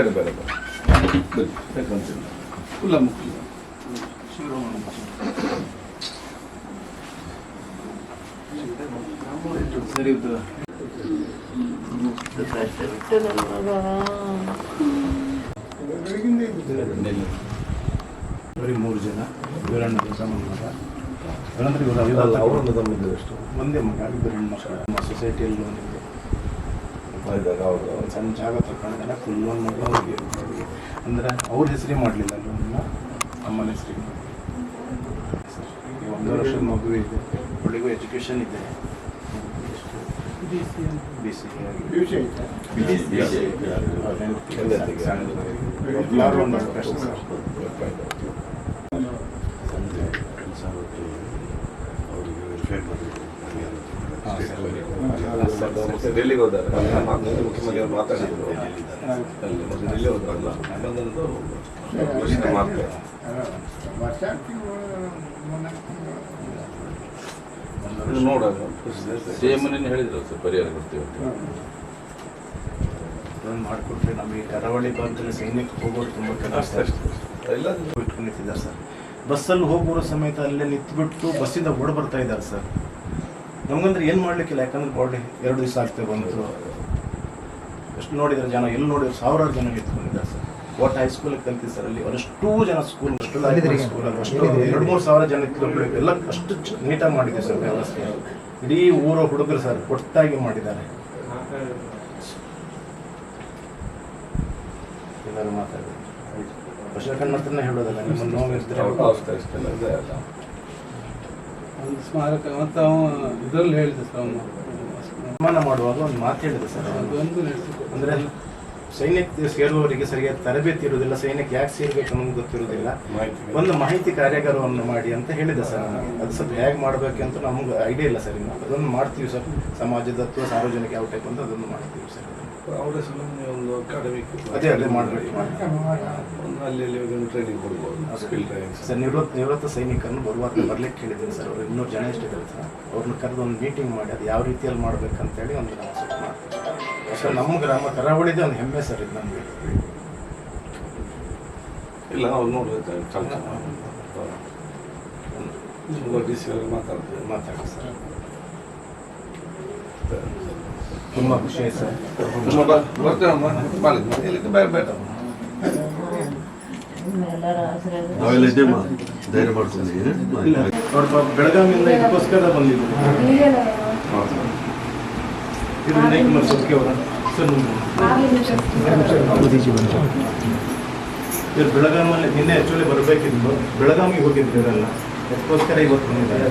ಬೇಡ ಬೇಡ ಬೇಡ ಬನ್ನಿ ಯಾಕಂತಿಲ್ಲ ಕುಲ್ಲ ಮುಕ್ಕಿಲ್ಲ. ಸರಿ ಇರ್ತದ ಬರೀ ಮೂರು ಜನ ವೀರಣ್ಣ ತಮ್ಮನ ಮಗ. ಅವರನ್ನು ತಮ್ಮಿದ್ದು ಎಷ್ಟು ಒಂದೇ ಮಗ ಇಬ್ಬರು ಹೆಣ್ಮಕ್ಳು ನಮ್ಮ ಸೊಸೈಟಿಯಲ್ಲಿ ಒಂದು ಇದ್ದಾಗ ಅವರು ಸಣ್ಣ ಜಾಗ ತಗೊಂಡಲ್ಲ ಫುಲ್ ಒಂದು ಮಗ ಅವ್ರಿಗೆ ಅವ್ರಿಗೆ ಅಂದರೆ ಅವ್ರ ಹೆಸರೇ ಮಾಡಲಿಲ್ಲ ಲೋನ್ನ ಅಮ್ಮನ ಹೆಸರಿಗೆ ಈಗ ಒಂದು ವರ್ಷದ ಮಗು ಇದೆ. ಅವಳಿಗೂ ಎಜುಕೇಷನ್ ಇದೆ. ಬಿ ಸಿ ಎಲ್ಲರೂ ಒಂದು ಅವಕಾಶ ಸರ್? ಹಾಂ ಸರ್ ಡೆಲ್ಲಿಗೆ ಹೋದಾರೆ ಮುಖ್ಯಮಂತ್ರಿ ಮಾತಾಡಿದ್ರು ಡೆಲ್ಲಿ ಹೋದ್ರಲ್ಲ ಬಂದಂದು ಯೋಚನೆ ಮಾಡ್ತಾರೆ ಹೇಳಿದ್ರು ಸರ್ ಪರಿಹಾರ ಕೊಡ್ತೀವಿ ಮಾಡಿಕೊಟ್ರೆ ನಮಗೆ ಕರಾವಳಿ ಭಾಗದಲ್ಲಿ ಸೈನ್ಯಕ್ಕೆ ಹೋಗೋರು ತುಂಬ ಕಷ್ಟ ಸರ್ ಬಸ್ಸಲ್ಲಿ ಹೋಗುವ ಸಮೇತ ಅಲ್ಲೇ ನಿಂತ್ಬಿಟ್ಟು ಬಸ್ಸಿಂದ ಓಡ್ ಬರ್ತಾ ಇದ್ದಾರೆ ಸರ್. ನಮಗಂದ್ರೆ ಏನು ಮಾಡ್ಲಿಕ್ಕಿಲ್ಲ ಯಾಕಂದ್ರೆ ಬಾಡಿ ಎರಡು ದಿವಸ ಆಗ್ತದೆ ಬಂತು. ಎಷ್ಟು ನೋಡಿದ್ರೆ ಜನ ಎಲ್ಲಿ ನೋಡಿದ್ರೆ ಸಾವಿರಾರು ಜನ ನಿಂತ್ಕೊಂಡಿದ್ದಾರೆ ಸರ್. ಒಟ್ಟು ಹೈಸ್ಕೂಲಿಗೆ ಕಲ್ತಿದ್ದು ಸರ್ ಅಲ್ಲಿ. ಅವರಷ್ಟು ಜನ ಸ್ಕೂಲ್ ಅಷ್ಟು ಸ್ಕೂಲ್ ಅಷ್ಟು ಎರಡು ಮೂರು ಸಾವಿರ ಜನ ಇತ್ತು ಎಲ್ಲ ಅಷ್ಟು ನೀಟಾಗಿ ಮಾಡಿದೆ ಸರ್ ವ್ಯವಸ್ಥೆ. ಇಡೀ ಊರ ಹುಡುಗರು ಸರ್ ಒಟ್ಟಾಗಿ ಮಾಡಿದ್ದಾರೆ. ಎಲ್ಲರೂ ಮಾತಾಡಿದ್ರು ಪಶು ಕನ್ನಡತನ ಹೇಳೋದಲ್ಲ ನಿಮ್ಮ ನೋವು ಅವ್ರ ಅವಸ್ಥೆ ಇಷ್ಟೆಲ್ಲ ಇದೆ ಅಲ್ಲ ಒಂದು ಸ್ಮಾರಕ ಮತ್ತು ಅವ ಇದರಲ್ಲಿ ಹೇಳಿದೆ ಸರ್ ಅವನು ಸನ್ಮಾನ ಮಾಡುವಾಗ ಒಂದು ಮಾತು ಹೇಳಿದೆ ಸರ್. ಅದೊಂದು ನಡೆಸಿಕೊಟ್ಟು ಅಂದ್ರೆ ಸೈನ್ಯಕ್ಕೆ ಸೇರುವವರಿಗೆ ಸರಿಯಾದ ತರಬೇತಿ ಇರುವುದಿಲ್ಲ ಸೈನ್ಯಕ್ಕೆ ಯಾಕೆ ಸೇರ್ಬೇಕು ಅನ್ನೋದು ಗೊತ್ತಿರುವುದಿಲ್ಲ. ಒಂದು ಮಾಹಿತಿ ಕಾರ್ಯಾಗಾರವನ್ನು ಮಾಡಿ ಅಂತ ಹೇಳಿದೆ ಸರ್ ಅದು ಸ್ವಲ್ಪ ಹೇಗೆ ಮಾಡಬೇಕಂತ ನಮ್ಗೆ ಐಡಿಯಾ ಇಲ್ಲ ಸರ್ ಇನ್ನು. ಅದನ್ನು ಮಾಡ್ತೀವಿ ಸರ್. ಸಮಾಜದತ್ವ ಸಾರ್ವಜನಿಕ ಯಾವ ಟೈಪ್ ಅಂತ ಅದನ್ನು ಮಾಡ್ತೀವಿ ಸರ್. ಅವ್ರ ಹೆಸರಲ್ಲಿ ಒಂದು ಅಕಾಡೆಮಿಕ್ ಅದೇ ಅಲ್ಲೇ ಮಾಡಬೇಕು ಒಂದು ಅಲ್ಲಿ ಅಲ್ಲಿ ಒಂದು ಟ್ರೈನಿಂಗ್ ಕೊಡ್ಬೋದು ಸ್ಕಿಲ್ ಟ್ರೈನಿಂಗ್ ಸರ್ ನಿವೃತ್ತ ನಿವೃತ್ತ ಸೈನಿಕರನ್ನು ಬರುವಾಗ ಬರ್ಲಿಕ್ಕೆ ಕೇಳಿದ್ದೀನಿ ಸರ್. ಅವರು ಇನ್ನೂರು ಜನ ಎಷ್ಟಿದ್ದಾರೆ ಸರ್. ಅವ್ರನ್ನ ಕರೆದು ಒಂದು ಮೀಟಿಂಗ್ ಮಾಡಿ ಅದು ಯಾವ ರೀತಿಯಲ್ಲಿ ಮಾಡ್ಬೇಕಂತೇಳಿ ಒಂದು ನಾವು ಸೆಟ್ ಮಾಡ್ತೀವಿ. ಸರ್ ನಮ್ಮ ಗ್ರಾಮ ಕರಾವಳಿದೆ ಒಂದು ಹೆಮ್ಮೆ ಸರ್ ಇದು ನಮಗೆ. ಇಲ್ಲ ನಾವು ನೋಡ್ಬೇಕು ಡಿ ಸಿ ಮಾತಾಡ್ತೀವಿ. ಮಾತಾಡಿ ಸರ್. ತುಂಬ ಖುಷಿ ಆಯ್ತು ಸರ್. ತುಂಬ ಬರ್ತೇವಮ್ಮ ಮಾಡಿ ಇಲ್ಲಿ ಬೇಡ ಬೇಡ. ನಾವೆಲ್ಲ ಇದ್ದೇಮ್ಮ ಧೈರ್ಯ ಮಾಡ್ಕೊಂಡು ಇಲ್ಲ ನೋಡಿ ಪಾಪ ಬೆಳಗಾವಿಯಿಂದ ಇದಕ್ಕೋಸ್ಕರ ಬಂದಿದ್ದೀವಿ. ಇದು ವಿನಯ್ ಕುಮಾರ್ ಸೊರ್ಕೆ ಅವರ ಸರ್ ಇವ್ರು ಬೆಳಗಾಮಲ್ಲಿ ನಿನ್ನೆ ಆ್ಯಕ್ಚುಲಿ ಬರಬೇಕಿತ್ತು. ಬೆಳಗಾವಿಗೆ ಹೋಗಿದ್ರು ಇವರೆಲ್ಲ ಅದಕ್ಕೋಸ್ಕರ ಇವತ್ತು ಬಂದಿದ್ದಾರೆ.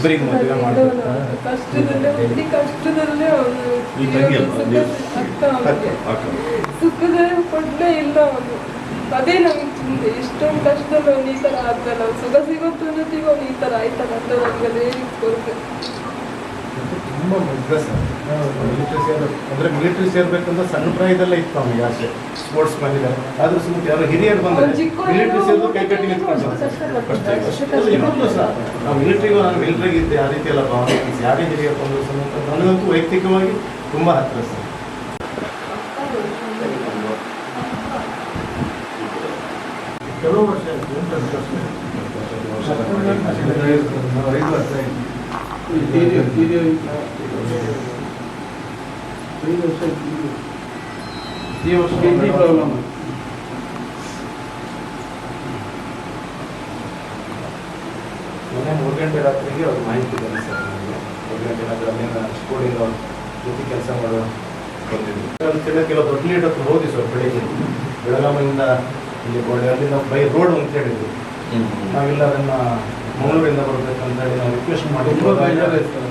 ಇಬ್ಬರಿಗೆ ಮದುವೆ ಮಾಡಬೇಕು ಕಷ್ಟದಲ್ಲೇ ಅವನು ಈ ತಂಗಿ ಅಲ್ವಾ? ನೀವು? ಅಕ್ಕ ಅವನಿಗೆ ಸುಖದ ಕೊಡ್ಲೇ ಇಲ್ಲ ಅವನು ಅದೇ ನಮ್ಗೆ ಚಿಂತೆ. ಎಷ್ಟೊಂದು ಕಷ್ಟದಲ್ಲಿ ಅವ್ನು ಈ ತರ ಆದ್ಮೇಲೆ ಅವ್ನು ಸುಖ ಸಿಗೋತ್ತು ಅನ್ನೋದಿಗೆ ಅವ್ನು ಈ ತರ ಆಯ್ತಲ್ಲ ಅಂತ ನಮ್ಗೆ ಅದೇ ಕೊರತೆ ತುಂಬ ಮುಗ್ಧ ಸರ್. ಮಿಲಿಟ್ರಿ ಸೇರ್ ಅಂದರೆ ಮಿಲಿಟ್ರಿ ಸೇರ್ಬೇಕಂತ ಸಣ್ಣ ಪ್ರಾಯದಲ್ಲೇ ಇತ್ತು ಅವನಿಗೆ ಆಸೆ. ಸ್ಪೋರ್ಟ್ಸ್ ಬಂದಿದ್ದಾರೆ ಆದ್ರೂ ಸುಮ್ಮನೆ ಯಾರು ಹಿರಿಯರು ಬಂದರೆ ಮಿಲಿಟ್ರಿ ಸೇರಿದ್ರು ಕೈ ಕಟ್ಟಿ ನಿಂತ್ಕೊಂಡು ಇವಾಗಲೂ ಸಹ ನಾವು ಮಿಲಿಟ್ರಿಗೂ ನಾನು ಮಿಲಿಟ್ರಿಗೆ ಇದ್ದೆ ಆ ರೀತಿ ಎಲ್ಲ ಭಾವನೆ. ಯಾರೇ ಹಿರಿಯರು ಬಂದರು ಸಮೇತ ನನಗಂತೂ ವೈಯಕ್ತಿಕವಾಗಿ ತುಂಬ ಹತ್ತಿರ ಸರ್. ಕೆಲವು ವರ್ಷ ಐದು ವರ್ಷ ಐದು ವರ್ಷ. ಈ ವರ್ಷ ಮೂರು ಗಂಟೆ ರಾತ್ರಿಗೆ ಅವ್ರು ಮಾಹಿತಿ ಬಂದಿದೆ ಸರ್ ನನಗೆ ಮೂರು ಗಂಟೆ ರಾತ್ರಿ ಅಲ್ಲಿಂದ ಸ್ಕೂಲಿಂದ ಜೊತೆ ಕೆಲಸ ಮಾಡೋ ಬಂದಿದ್ವಿ ಕೆಲವು ದೊಡ್ಡ ಲೀಡ್ ಹತ್ರ ಹೋದ್ವಿ ಸರ್ ಬೆಳಿಗ್ಗೆ ಬೆಳಗಾವಿಯಿಂದ ಇಲ್ಲಿ ಗೋಡೆ ಅಲ್ಲಿಂದ ಬೈ ರೋಡ್ ಅಂತ ಹೇಳಿದ್ವಿ ನಾವೆಲ್ಲ ಅದನ್ನು ಮಂಗಳೂರಿಂದ ಬರಬೇಕಂತ ಹೇಳಿ ನಾವು ರಿಕ್ವೆಸ್ಟ್ ಸರ್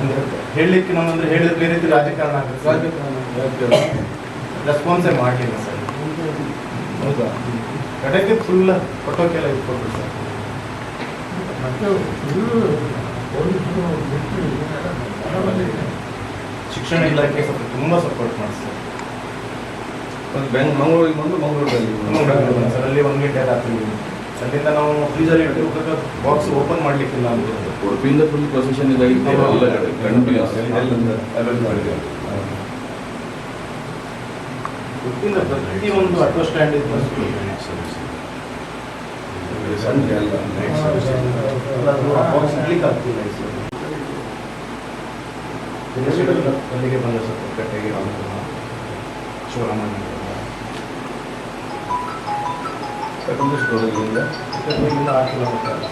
ಅಂದ್ರೆ ಹೇಳಲಿಕ್ಕೆ ನಮ್ಮಂದ್ರೆ ಹೇಳಿದ್ರೆ ಬೇರೆ ರೀತಿ ರಾಜಕಾರಣ ಆಗುತ್ತೆ. ರಾಜಕಾರಣ ರೆಸ್ಪಾನ್ಸೇ ಮಾಡಲಿಲ್ಲ ಸರ್. ಹೌದಾ? ಕಡೆಗೆ ಫುಲ್ ಫೋಟೋಕ್ಕೆಲ್ಲ ಇಟ್ಕೊಟ್ರು ಸರ್. ಶಿಕ್ಷಣ ಇಲಾಖೆ ಸ್ವಲ್ಪ ತುಂಬ ಸಪೋರ್ಟ್ ಮಾಡಿ ಸರ್. ಒಂದು ಬೆಂಗ್ ಮಂಗಳೂರಿಗೆ ಬಂದು ಮಂಗಳೂರಲ್ಲಿ ಸರ್. ಅಲ್ಲಿ ಒಂದು ಗಂಟೆ ರಾತ್ರಿ ಅಲ್ಲಿಂದ ನಾವು ಫ್ರೀಜರ್ ಇಟ್ಟು ಬಾಕ್ಸ್ ಓಪನ್ ಮಾಡಲಿಕ್ಕಿಲ್ಲ ಅಂತ. ಉಡುಪಿಯಿಂದ ಫುಲ್ ಪ್ರೊಸೆಷನ್ ಇದೆ ಎಲ್ಲ ಕಡೆ. ಕಂಟಿನ್ಯೂಸ್ ಎಲ್ಲಿಂದ ಅರೇಂಜ್ ಮಾಡಿದ್ದೇವೆ ಉಡುಪಿಯಿಂದ ಪ್ರತಿ ಒಂದು ಆಟೋ ಸ್ಟ್ಯಾಂಡ್ ಇದ್ದು ಸಂಜೆ ಅಲ್ಲ ನೈಟ್ ಸರ್ವಿಸ್ ಬಾಕ್ಸ್ ಇಡ್ಲಿಕ್ಕೆ ಆಗ್ತಿಲ್ಲ. ದಿನಸಿಗಳು ಅಲ್ಲಿಗೆ ಬಂದ ಸರ್ ಕಟ್ಟೆಗೆ ಶಿವರಾಮಣ್ಣ ಸೆಕೆಂಡರಿ ಸ್ಟೋರೇಜಿಂದ ಇಲ್ಲಿಂದ ಆರು ಕಿಲೋಮೀಟರ್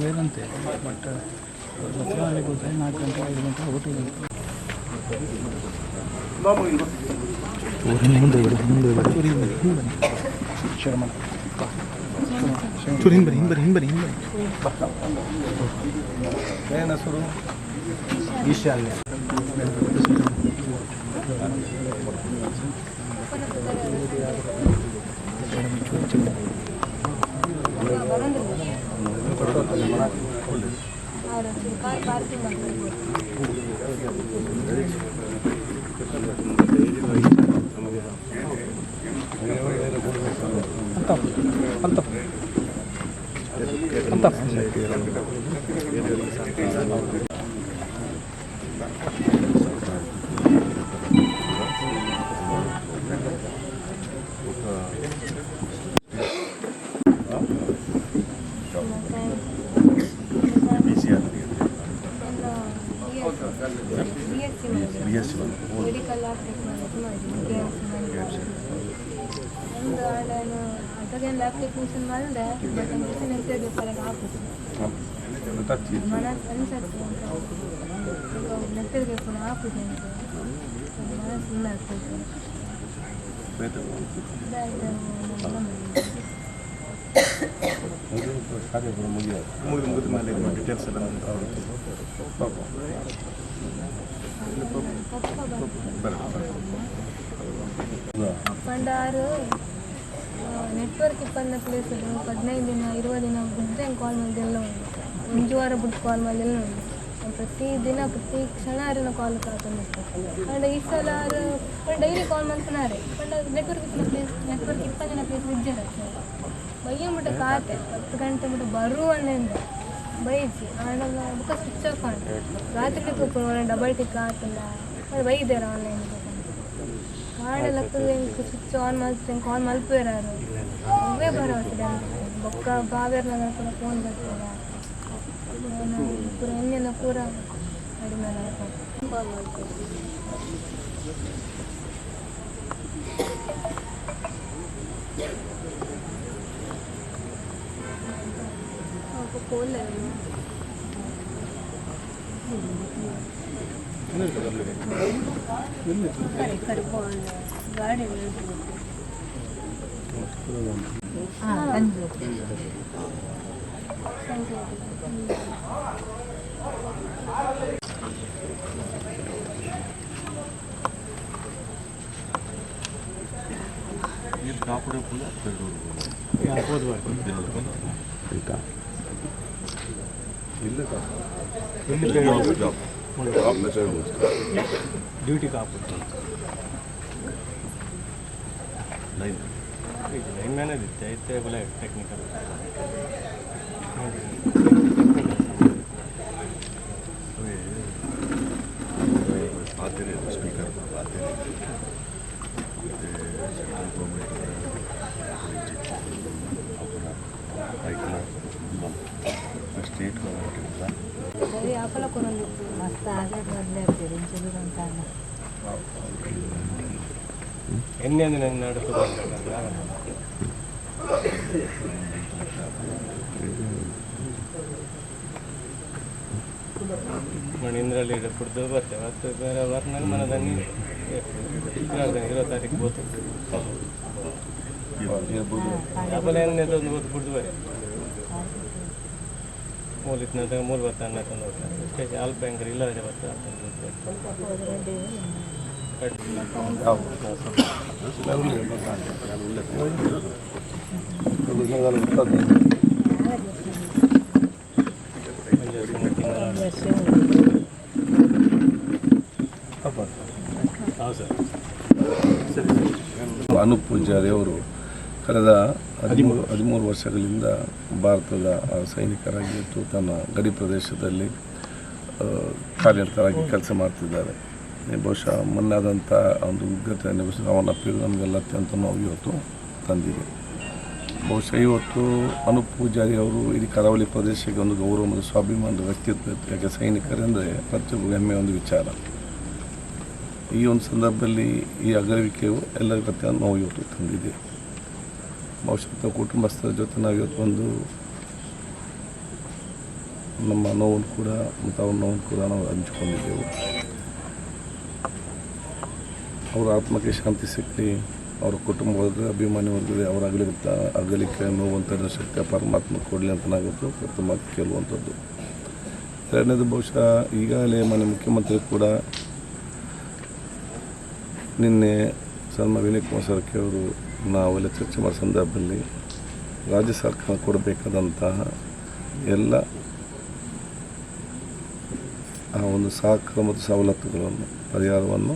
ಬೇರಂತೆ ಬಟ್ ಅಲ್ಲಿ ಗೊತ್ತಾಗಿ ನಾಲ್ಕು ಗಂಟೆ ಐದು ಗಂಟೆ ಹೋಗ್ಬಿಟ್ಟಿದೆ ಊರಿನ ಮುಂದೆ ಬಿಡು ಮುಂದೆ ಬಿಡು ಚೂರಿ ಹಿಂಗೆ ಹಿಂಗೆ ಬನ್ನಿ ಶರ್ಮಣ್ಣ ಚೂರಿ ಹಿಂಗೆ ಬನ್ನಿ ಹಿಂಗೆ ಬನ್ನಿ ಮನಸ್ಸು ಅನ್ಸತ್ತೆ ಅಂತ ನೆಟ್ಟಿಗೆ ಪುನಃ ಹಾಕುದು ಅಂತ ಮನಸ್ಸು ಸುಮ್ಮನೆ ಆಗ್ತದೆ ಮುಗಿದು ಮುಗಿದ ಮೇಲೆ ಡೀಟೇಲ್ಸ್ ಎಲ್ಲ ನಮ್ದು ಅವ್ರದ್ದು. ಪಂಡಾರು ನೆಟ್ವರ್ಕ್ ಇಪ್ಪನ್ನ ಪ್ಲೇಸ್ ಹದಿನೈದು ದಿನ ಇರುವತ್ತು ದಿನ ಬಿದ್ದೆ ಕಾಲ್ ಮಾಡಿದೆಲ್ಲ ಉಂಟು ಒಂದು ವಾರ ಬಿಟ್ಟು ಕಾಲ್ ಮಾಡಿದೆಲ್ಲ ಉಂಟು ಪ್ರತಿ ದಿನ ಪ್ರತಿ ಕ್ಷಣ ಅವ್ರನ್ನ ಕಾಲ್ ಕಾಕೊಂಡು ಅಂಡ್ ಈ ಸಲ ಡೈಲಿ ಕಾಲ್ ಮಾಡ್ಕೊನಾರೆ ಪಂಡ ನೆಟ್ವರ್ಕ್ ಇಪ್ಪನ ಪ್ಲೇಸ್ ನೆಟ್ವರ್ಕ್ ಇಪ್ಪತ್ತು ದಿನ ಪ್ಲೇಸ್ ವಿದ್ಯಾರ ಬೈಯ ಮುಟ್ಟ ಕಾತೆ ಹತ್ತು ಗಂಟೆ ಮುಟ್ಟ ಬರುವನ್ನೆಂದು ಬೈಜಿ ಆಂಡ ಬುಕ್ಕ ಸ್ವಿಚ್ ಆಫ್ ಮಾಡಿ ರಾತ್ರಿ ಟಿಕ್ ಡಬಲ್ ಟಿಕ್ ಆತಲ್ಲ ಅದು ಬೈದಾರ ಆನ್ಲೈನ್ ಹಾಡೆಲ್ಲ ಸ್ವಿಚ್ ಆನ್ ಮಾಡ್ತೀನಿ ಕಾಲ್ ಮಲ್ಪಿರಾರು ಅವೇ ಬರೋದು ಬೊಕ್ಕ ಬಾವೇರ್ನಾಗ ಕೂಡ ಫೋನ್ ಬರ್ತದ ಪೂರ ಎಣ್ಣೆಲ್ಲ ಪೂರ ಕಡಿಮೆ ಕಾಲ್ ಮಾಡ್ತೀನಿ ಕೋಲ್ ಗಾಡಿ ಡ್ಯೂಟಿ ಕಾಪು ಲೈನ್ ಮ್ಯಾನೇಜ್ ಇತ್ತೆ ಐತೆ ಬಲೆ ಟೆಕ್ನಿಕಲ್ ಸ್ಪೀಕರ್ ಸ್ಟೇಟ್ ಎಣ್ಣೆ ನಂಗೆ ನಡುತ್ತದೆ ನೋಡಿ ಇಂದ್ರಲ್ಲಿ ಕೊಡ್ದು ಬರ್ತೇವೆ ಮತ್ತು ಬೇರೆ ಬರ್ನಾಗ ಮನದಲ್ಲಿ ಇರೋ ತಾರೀಕು ಬೋದು ಡಬಲ್ ಏನಿದೆ ಒಂದು ಓದ್ ಕುಡ್ದು ಬರೀ ಮೂಲಿತ್ನದಾಗ ಮೂಲ ಬರ್ತಾ ಅನ್ನ ತಂದು ಹೋಗ್ತಾರೆ ಅಷ್ಟೇ ಅಲ್ಪ ಹೆಂಗ್ರಿ ಇಲ್ಲ ಅದೇ ಬರ್ತಾ ಹೌದು ಸರ್ ಅನೂಪ್ ಪೂಜಾರಿ ಅವರು ಕಳೆದ ಹದಿಮೂರು ಹದಿಮೂರು. ವರ್ಷಗಳಿಂದ ಭಾರತದ ಆ, ಸೈನಿಕರಾಗಿ ಮತ್ತು ತನ್ನ ಗಡಿ ಪ್ರದೇಶದಲ್ಲಿ ಕಾರ್ಯರತರಾಗಿ ಕೆಲಸ ಮಾಡ್ತಿದ್ದಾರೆ. ಬಹುಶಃ ಮೊನ್ನಾದಂಥ ಒಂದು ಉಗ್ರತೆಯನ್ನು ಅವನ ಪೀಳು ನಮಗೆಲ್ಲ ಅತ್ಯಂತ ನೋವು ಇವತ್ತು ತಂದಿದೆ. ಬಹುಶಃ ಇವತ್ತು ಅನೂಪ್ ಪೂಜಾರಿ ಅವರು ಇಡೀ ಕರಾವಳಿ ಪ್ರದೇಶಕ್ಕೆ ಒಂದು ಗೌರವ ಮತ್ತು ಸ್ವಾಭಿಮಾನದ ವ್ಯಕ್ತಿತ್ವ. ಯಾಕೆ ಸೈನಿಕರೆಂದರೆ ಪ್ರತಿಯೊಬ್ಬರು ಹೆಮ್ಮೆಯ ಒಂದು ವಿಚಾರ. ಈ ಒಂದು ಸಂದರ್ಭದಲ್ಲಿ ಈ ಅಗಲಿಕೆಯು ಎಲ್ಲರಿಗೂ ಅತ್ಯಂತ ನೋವು ಇವತ್ತು ತಂದಿದೆ. ಬಹುಶಃ ಕುಟುಂಬಸ್ಥರ ಜೊತೆ ನಾವು ಇವತ್ತು ಒಂದು ನಮ್ಮ ನೋವನ್ನು ಕೂಡ ಮತ್ತು ಅವ್ರ ನೋವನ್ನು ಕೂಡ ನಾವು ಹಂಚಿಕೊಂಡಿದ್ದೆವು. ಅವರ ಆತ್ಮಕ್ಕೆ ಶಾಂತಿ ಸಿಕ್ಕಿ ಅವರ ಕುಟುಂಬ ಅಭಿಮಾನಿ ವರ್ಗದ ಅವರ ಅಗಲಿಕ ಅಗಲಿಕೆ ನೋವಂತ ಶಕ್ತಿ ಪರಮಾತ್ಮ ಕೊಡಲಿ ಅಂತ ಪ್ರಥಮ ಕೇಳುವಂಥದ್ದು. ಎರಡನೇದು ಬಹುಶಃ ಈಗಾಗಲೇ ಮನೆ ಮುಖ್ಯಮಂತ್ರಿ ಕೂಡ ನಿನ್ನೆ ಸನ್ಮ ವಿನಯ್ ಕುಮಾರ್ ಸರ್ಕೆ ಅವರು ನಾವೆಲ್ಲ ಚರ್ಚೆ ಮಾಡೋ ಸಂದರ್ಭದಲ್ಲಿ ರಾಜ್ಯ ಸರ್ಕಾರ ಕೊಡಬೇಕಾದಂತಹ ಎಲ್ಲ ಆ ಒಂದು ಸಹಕಾರ ಮತ್ತು ಸವಲತ್ತುಗಳನ್ನು, ಪರಿಹಾರವನ್ನು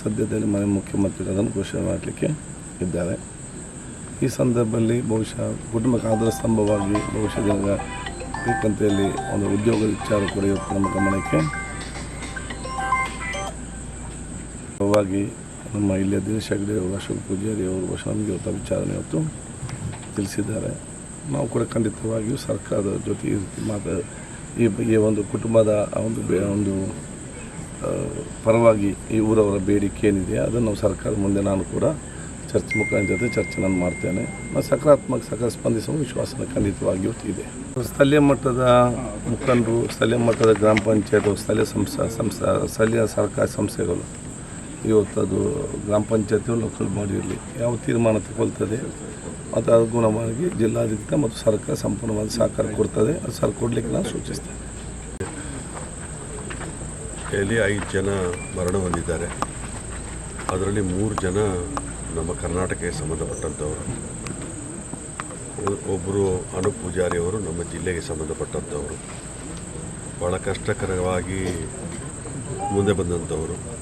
ಸದ್ಯದಲ್ಲಿ ಮನೆ ಮುಖ್ಯಮಂತ್ರಿ ಅದನ್ನು ಘೋಷಣೆ ಮಾಡಲಿಕ್ಕೆ ಇದ್ದಾರೆ. ಈ ಸಂದರ್ಭದಲ್ಲಿ ಬಹುಶಃ ಕುಟುಂಬಕ್ಕೆ ಆಧಾರ ಸ್ತಂಭವಾಗಿ ಬಹುಶಃ ದಿನದ ಪಂತೆಯಲ್ಲಿ ಒಂದು ಉದ್ಯೋಗದ ವಿಚಾರ ಕೂಡ ನಮ್ಮ ಗಮನಕ್ಕೆ. ನಮ್ಮ ಇಲ್ಲಿಯ ದಿನೇಶ್ ಹೆಗ್ಡೆ ಅವರು ಅಶೋಕ್ ಪೂಜಾರಿ ಅವರು ಬಹುಶಃ ನಮಗೆ ವಿಚಾರಣೆ ಇವತ್ತು ತಿಳಿಸಿದ್ದಾರೆ. ನಾವು ಕೂಡ ಖಂಡಿತವಾಗಿಯೂ ಸರ್ಕಾರದ ಜೊತೆ ಮಾತು, ಈ ಬಗ್ಗೆ ಒಂದು ಕುಟುಂಬದ ಒಂದು ಬೇ ಒಂದು ಪರವಾಗಿ ಈ ಊರವರ ಬೇಡಿಕೆ ಏನಿದೆ ಅದನ್ನು ನಾವು ಸರ್ಕಾರ ಮುಂದೆ ನಾನು ಕೂಡ ಚರ್ಚೆ ಮುಖಾಂತರ ಜೊತೆ ಚರ್ಚೆ ನಾನು ಮಾಡ್ತೇನೆ. ಮತ್ತು ಸಕಾರಾತ್ಮಕ ಸಕಾರ ಸ್ಪಂದಿಸುವ ವಿಶ್ವಾಸ ಖಂಡಿತವಾಗಿಯೂ ಇದೆ. ಸ್ಥಳೀಯ ಮಟ್ಟದ ಮುಖಂಡರು, ಸ್ಥಳೀಯ ಮಟ್ಟದ ಗ್ರಾಮ ಪಂಚಾಯತ್, ಸ್ಥಳೀಯ ಸಂಸ್ಥೆ ಸಂಸ್ಥೆ, ಸ್ಥಳೀಯ ಸರ್ಕಾರಿ ಸಂಸ್ಥೆಗಳು ಇವತ್ತು ಅದು ಗ್ರಾಮ ಪಂಚಾಯತಿ ಲೋಕಲ್ ಬಾಡಿಯಲ್ಲಿ ಯಾವ ತೀರ್ಮಾನ ತಗೊಳ್ತದೆ ಮತ್ತು ಅನುಗುಣವಾಗಿ ಜಿಲ್ಲಾಡಳಿತ ಮತ್ತು ಸರ್ಕಾರ ಸಂಪೂರ್ಣವಾಗಿ ಸಹಕಾರ ಕೊಡ್ತದೆ. ಅದು ಸರ್ ಕೊಡಲಿಕ್ಕೆ ನಾನು ಸೂಚಿಸ್ತೇನೆ. ಇಲ್ಲಿ ಐದು ಜನ ಮರಣ ಹೊಂದಿದ್ದಾರೆ. ಅದರಲ್ಲಿ ಮೂರು ಜನ ನಮ್ಮ ಕರ್ನಾಟಕಕ್ಕೆ ಸಂಬಂಧಪಟ್ಟಂಥವರು. ಒಬ್ಬರು ಅನುಪ್ ಪೂಜಾರಿ ಅವರು ನಮ್ಮ ಜಿಲ್ಲೆಗೆ ಸಂಬಂಧಪಟ್ಟಂಥವರು. ಭಾಳ ಕಷ್ಟಕರವಾಗಿ ಮುಂದೆ ಬಂದಂಥವರು.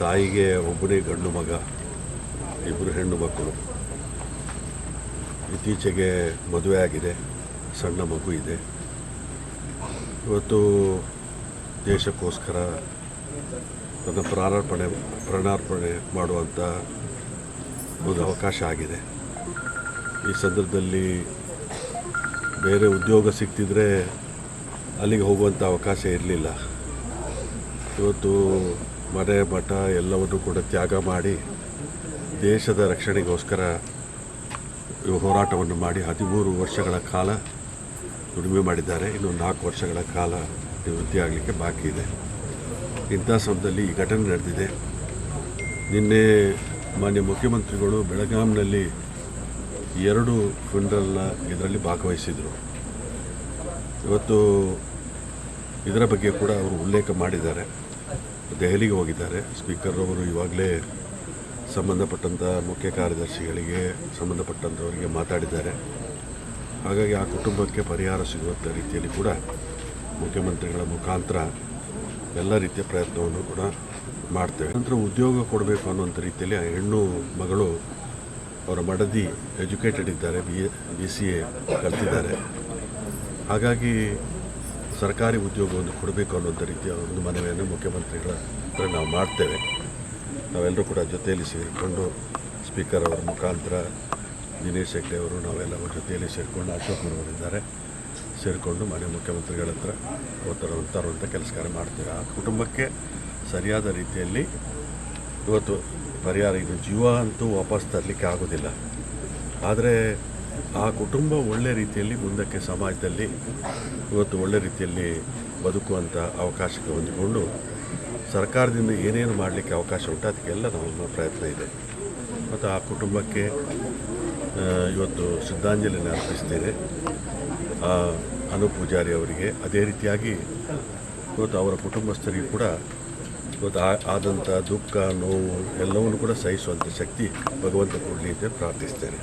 ತಾಯಿಗೆ ಒಬ್ಬನೇ ಗಂಡು ಮಗ ಇಬ್ಬರು ಹೆಣ್ಣು ಮಕ್ಕಳು. ಇತ್ತೀಚೆಗೆ ಮದುವೆ ಆಗಿದೆ, ಸಣ್ಣ ಮಗು ಇದೆ. ಇವತ್ತು ದೇಶಕ್ಕೋಸ್ಕರ ತನ್ನ ಪ್ರಾಣಾರ್ಪಣೆ, ಪ್ರಣಾರ್ಪಣೆ ಮಾಡುವಂಥ ಒಂದು ಅವಕಾಶ ಆಗಿದೆ. ಈ ಸಂದರ್ಭದಲ್ಲಿ ಬೇರೆ ಉದ್ಯೋಗ ಸಿಕ್ತಿದ್ರೆ ಅಲ್ಲಿಗೆ ಹೋಗುವಂಥ ಅವಕಾಶ ಇರಲಿಲ್ಲ. ಇವತ್ತು ಮನೆ, ಮಠ ಎಲ್ಲವನ್ನು ಕೂಡ ತ್ಯಾಗ ಮಾಡಿ ದೇಶದ ರಕ್ಷಣೆಗೋಸ್ಕರ ಹೋರಾಟವನ್ನು ಮಾಡಿ ಹದಿಮೂರು ವರ್ಷಗಳ ಕಾಲ ದುಡಿಮೆ ಮಾಡಿದ್ದಾರೆ. ಇನ್ನು ನಾಲ್ಕು ವರ್ಷಗಳ ಕಾಲ ನಿವೃತ್ತಿ ಆಗಲಿಕ್ಕೆ ಬಾಕಿ ಇದೆ. ಇಂಥ ಸಮಯದಲ್ಲಿ ಈ ಘಟನೆ ನಡೆದಿದೆ. ನಿನ್ನೆ ಮಾನ್ಯ ಮುಖ್ಯಮಂತ್ರಿಗಳು ಬೆಳಗಾಂನಲ್ಲಿ ಎರಡು ಕ್ವಿಂಟಲ್ನ ಇದರಲ್ಲಿ ಭಾಗವಹಿಸಿದರು. ಇವತ್ತು ಇದರ ಬಗ್ಗೆ ಕೂಡ ಅವರು ಉಲ್ಲೇಖ ಮಾಡಿದ್ದಾರೆ. ದೆಹಲಿಗೆ ಹೋಗಿದ್ದಾರೆ. ಸ್ಪೀಕರ್ ಅವರು ಇವಾಗಲೇ ಸಂಬಂಧಪಟ್ಟಂಥ ಮುಖ್ಯ ಕಾರ್ಯದರ್ಶಿಗಳಿಗೆ ಸಂಬಂಧಪಟ್ಟಂಥವರಿಗೆ ಮಾತಾಡಿದ್ದಾರೆ. ಹಾಗಾಗಿ ಆ ಕುಟುಂಬಕ್ಕೆ ಪರಿಹಾರ ಸಿಗುವಂಥ ರೀತಿಯಲ್ಲಿ ಕೂಡ ಮುಖ್ಯಮಂತ್ರಿಗಳ ಮುಖಾಂತರ ಎಲ್ಲ ರೀತಿಯ ಪ್ರಯತ್ನವನ್ನು ಕೂಡ ಮಾಡ್ತೇವೆ. ನಂತರ ಉದ್ಯೋಗ ಕೊಡಬೇಕು ಅನ್ನುವಂಥ ರೀತಿಯಲ್ಲಿ ಆ ಹೆಣ್ಣು ಮಗಳು ಅವರ ಮಡದಿ ಎಜುಕೇಟೆಡ್ ಇದ್ದಾರೆ, B A, B C A ಕಲ್ತಿದ್ದಾರೆ. ಹಾಗಾಗಿ ಸರ್ಕಾರಿ ಉದ್ಯೋಗವನ್ನು ಕೊಡಬೇಕು ಅನ್ನುವಂಥ ರೀತಿಯ ಒಂದು ಮನವಿಯನ್ನು ಮುಖ್ಯಮಂತ್ರಿಗಳ ಹತ್ರ ನಾವು ಮಾಡ್ತೇವೆ. ನಾವೆಲ್ಲರೂ ಕೂಡ ಜೊತೆಯಲ್ಲಿ ಸೇರಿಕೊಂಡು ಸ್ಪೀಕರ್ ಅವರ ಮುಖಾಂತರ ದಿನೇಶ್ ಹೆಗ್ಡೆ ಅವರು, ನಾವೆಲ್ಲ ಜೊತೆಯಲ್ಲಿ ಸೇರಿಕೊಂಡು ಅಶೋಕ್ ಅವರಿದ್ದಾರೆ, ಸೇರಿಕೊಂಡು ಮನೆ ಮುಖ್ಯಮಂತ್ರಿಗಳ ಹತ್ರ ಒತ್ತಡ ತರುವಂಥ ಕೆಲಸ ಕಾರ್ಯ ಮಾಡ್ತೇವೆ. ಆ ಕುಟುಂಬಕ್ಕೆ ಸರಿಯಾದ ರೀತಿಯಲ್ಲಿ ಇವತ್ತು ಪರಿಹಾರ ಇದು. ಜೀವ ಅಂತೂ ವಾಪಸ್ ತರಲಿಕ್ಕೆ ಆಗೋದಿಲ್ಲ. ಆದರೆ ಆ ಕುಟುಂಬ ಒಳ್ಳೆ ರೀತಿಯಲ್ಲಿ ಮುಂದಕ್ಕೆ ಸಮಾಜದಲ್ಲಿ, ಇವತ್ತು ಒಳ್ಳೆ ರೀತಿಯಲ್ಲಿ ಬದುಕುವಂಥ ಅವಕಾಶಕ್ಕೆ ಹೊಂದಿಕೊಂಡು, ಸರ್ಕಾರದಿಂದ ಏನೇನು ಮಾಡಲಿಕ್ಕೆ ಅವಕಾಶ ಉಂಟು, ಅದಕ್ಕೆಲ್ಲ ನಮ್ಮ ಪ್ರಯತ್ನ ಇದೆ. ಮತ್ತು ಆ ಕುಟುಂಬಕ್ಕೆ ಇವತ್ತು ಶ್ರದ್ಧಾಂಜಲಿನ ಅರ್ಪಿಸ್ತೇನೆ. ಅನು ಪೂಜಾರಿ ಅವರಿಗೆ. ಅದೇ ರೀತಿಯಾಗಿ ಇವತ್ತು ಅವರ ಕುಟುಂಬಸ್ಥರಿಗೂ ಕೂಡ ಇವತ್ತು ಆದಂಥ ದುಃಖ, ನೋವು ಎಲ್ಲವನ್ನು ಕೂಡ ಸಹಿಸುವಂಥ ಶಕ್ತಿ ಭಗವಂತ ಕೊಡಲಿ ಅಂತ ಪ್ರಾರ್ಥಿಸ್ತೇನೆ.